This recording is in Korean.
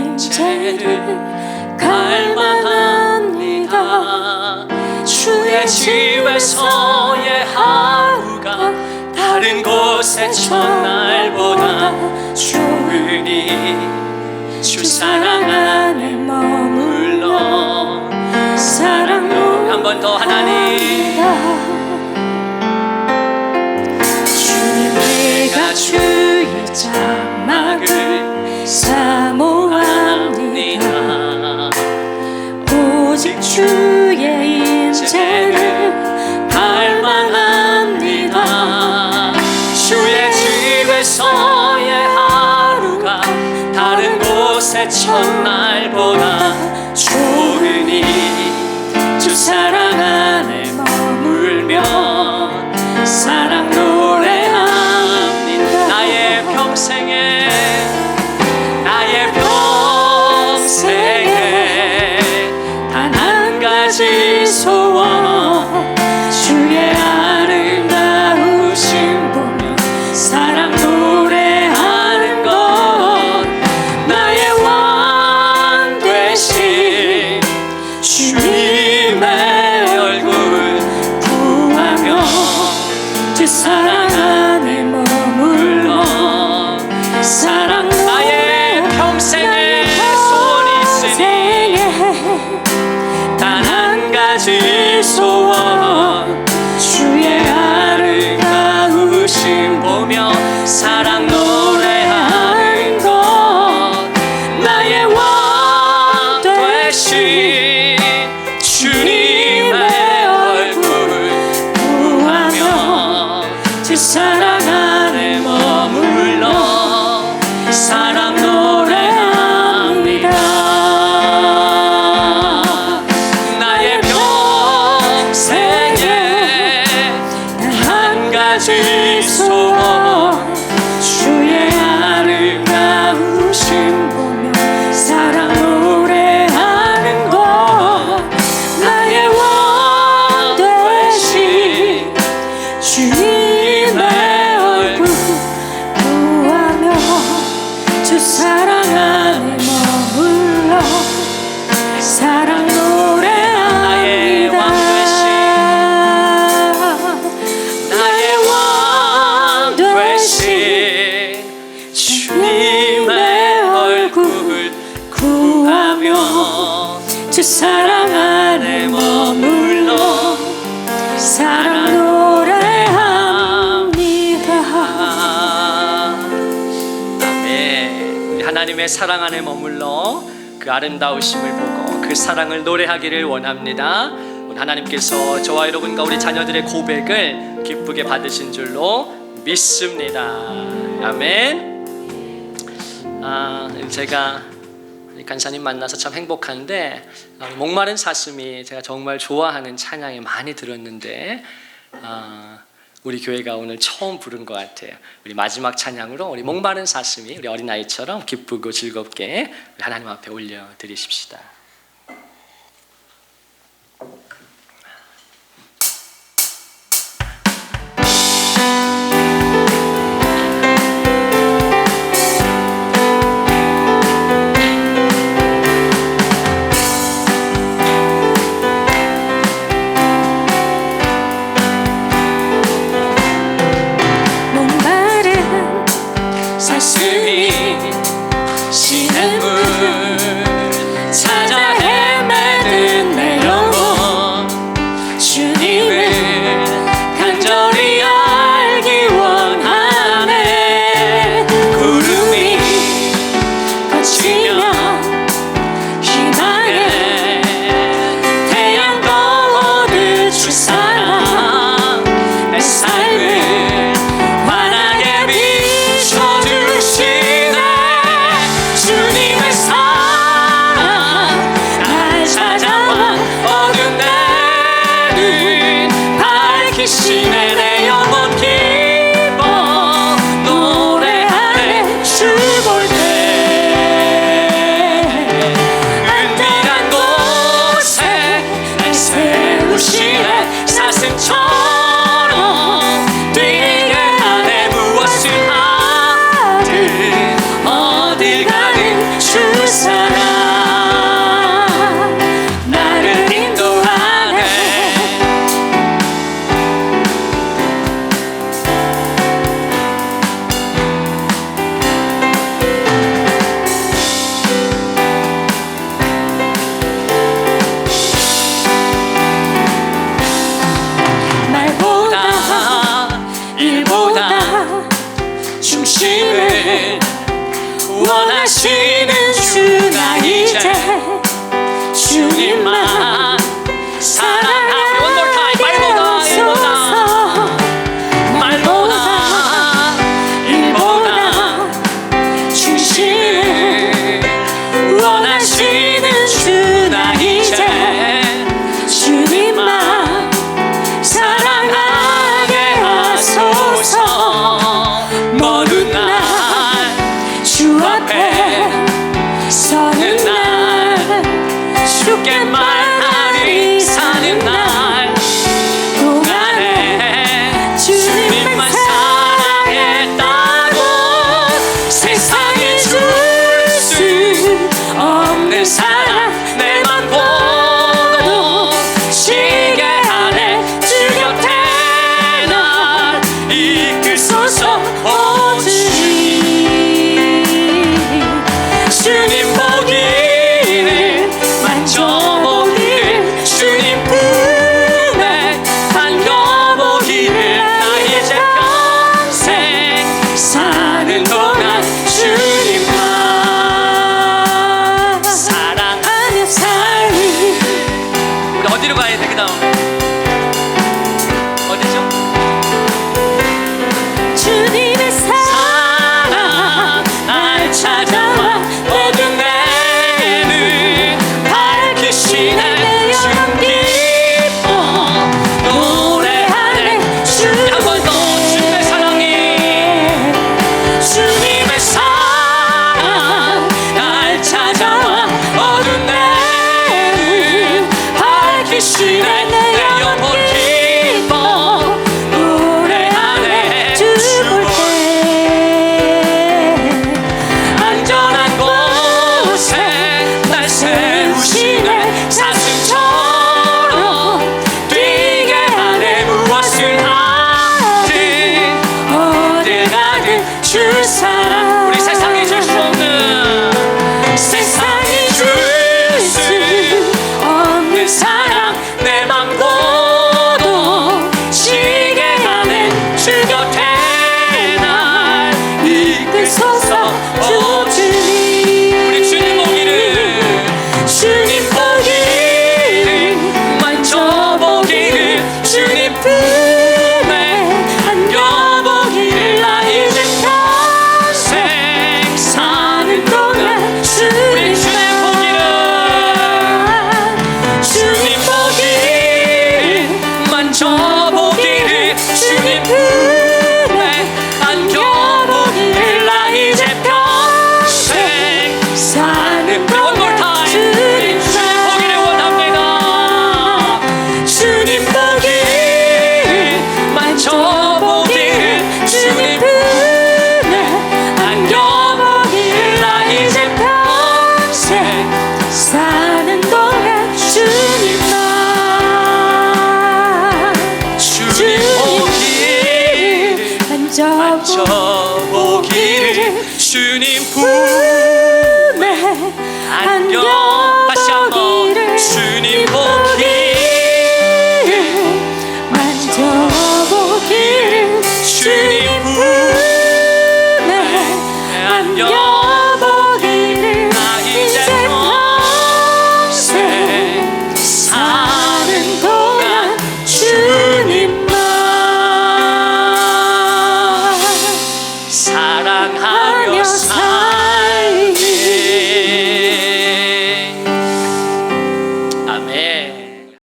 인재를 갈망합니다. 주의 집에서의 하루가 다른 곳의 첫날보다 좋으니 주 사랑 안에 머물러 사랑로 한번 더 하나님. 주님 내가 주의 장막을 사랑 한 주 사랑 안에 머물러 사랑 노래합니다 아멘. 우리 하나님의 사랑 안에 머물러 그 아름다우심을 보고 그 사랑을 노래하기를 원합니다. 하나님께서 저와 여러분과 우리 자녀들의 고백을 기쁘게 받으신 줄로 믿습니다. 아멘. 아, 제가 간사님 만나서 참 행복한데 아, 목마른 사슴이 제가 정말 좋아하는 찬양이 많이 들었는데 아, 우리 교회가 오늘 처음 부른 것 같아요. 우리 마지막 찬양으로 우리 목마른 사슴이 우리 어린 아이처럼 기쁘고 즐겁게 하나님 앞에 올려 드리십시다. que 하지만 사랑 দিন বাইরে থেকে দাও 김풍 안녕.